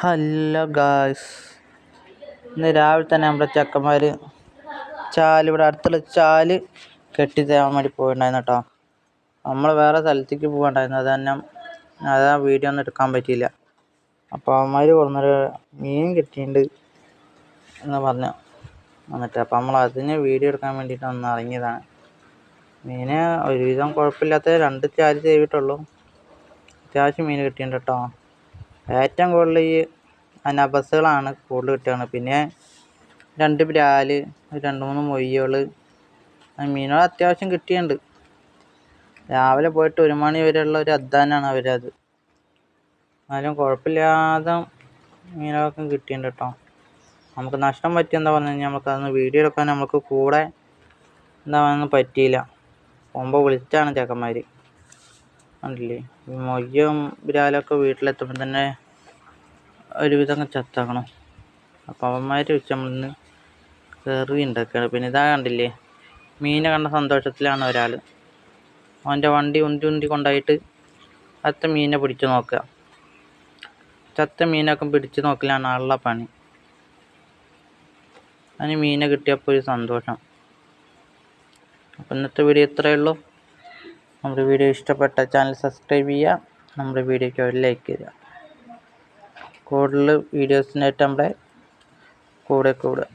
Hello guys. ഇന്ന് രാവിലെ തന്നെ നമ്മുടെ ചെക്കന്മാർ ചാൽ ഇവിടെ അടുത്തുള്ള ചാൽ കെട്ടി തരാൻ വേണ്ടി പോയിട്ടുണ്ടായിരുന്നു കേട്ടോ നമ്മൾ വേറെ സ്ഥലത്തേക്ക് പോകണ്ടായിരുന്നു അത് തന്നെ അതാ വീഡിയോ ഒന്നും എടുക്കാൻ പറ്റിയില്ല. അപ്പോൾ അവന്മാർ കൊണ്ടുവന്നൊരു മീൻ കിട്ടിയിട്ടുണ്ട് എന്ന് പറഞ്ഞു. എന്നിട്ട് അപ്പോൾ നമ്മൾ അതിന് വീഡിയോ എടുക്കാൻ വേണ്ടിയിട്ട് ഒന്ന് ഇറങ്ങിയതാണ്. മീന് ഒരുവിധം കുഴപ്പമില്ലാത്ത രണ്ട് ചാൽ ചെയ്തിട്ടുള്ളൂ. അത്യാവശ്യം മീൻ കിട്ടിയിട്ടുണ്ട് കേട്ടോ ഏറ്റവും കൂടുതൽ ഈ അനബസുകളാണ് കൂടുതൽ കിട്ടുകയാണ് പിന്നെ രണ്ട് ബ്രാൽ രണ്ട് മൂന്ന് മൊയ്യകൾ മീനുകൾ അത്യാവശ്യം കിട്ടിയിട്ടുണ്ട്. രാവിലെ പോയിട്ട് ഒരു മണി വരെയുള്ള ഒരു അധ്വാനമാണ് അവരത്. എന്നാലും കുഴപ്പമില്ലാതെ മീനുകളൊക്കെ കിട്ടിയിട്ടുണ്ട് കേട്ടോ. നമുക്ക് നഷ്ടം പറ്റിയെന്താ പറഞ്ഞു കഴിഞ്ഞാൽ നമുക്ക് അതൊന്ന് വീഡിയോ എടുക്കാൻ നമുക്ക് കൂടെ എന്താ പറയുക പറ്റിയില്ല. പോകുമ്പോൾ വിളിച്ചാണ് ചെക്കന്മാർ കണ്ടില്ലേ ഈ മൊയ്യും ബിരാലൊക്കെ വീട്ടിലെത്തുമ്പോൾ തന്നെ ഒരുവിധം അങ്ങ് ചത്താക്കണം അപ്പോൾ അവന്മാർ വെച്ച് നമ്മളിന്ന് കറി ഉണ്ടാക്കുകയാണ് പിന്നെ ഇതാ കണ്ടില്ലേ മീനെ കണ്ട സന്തോഷത്തിലാണ് ഒരാൾ അവന്റെ വണ്ടി ഉന്തി ഉന്തി കൊണ്ടായിട്ട് അത്ത മീനെ പിടിച്ചു നോക്കുക ചത്ത മീനൊക്കെ പിടിച്ചു നോക്കലാണ് ആളുടെ പണി. അതിന് മീനെ കിട്ടിയപ്പോൾ ഒരു സന്തോഷം. അപ്പം ഇന്നത്തെ വീഡിയോ ഇത്രയേ ഉള്ളൂ. നമ്മുടെ വീഡിയോ ഇഷ്ടപ്പെട്ട ചാനൽ സബ്സ്ക്രൈബ് ചെയ്യുക. നമ്മുടെ വീഡിയോയ്ക്ക് ഒരു ലൈക്ക് ചെയ്യുക കൂടുതൽ വീഡിയോസിനായിട്ട് നമ്മുടെ കൂടെ കൂടുക.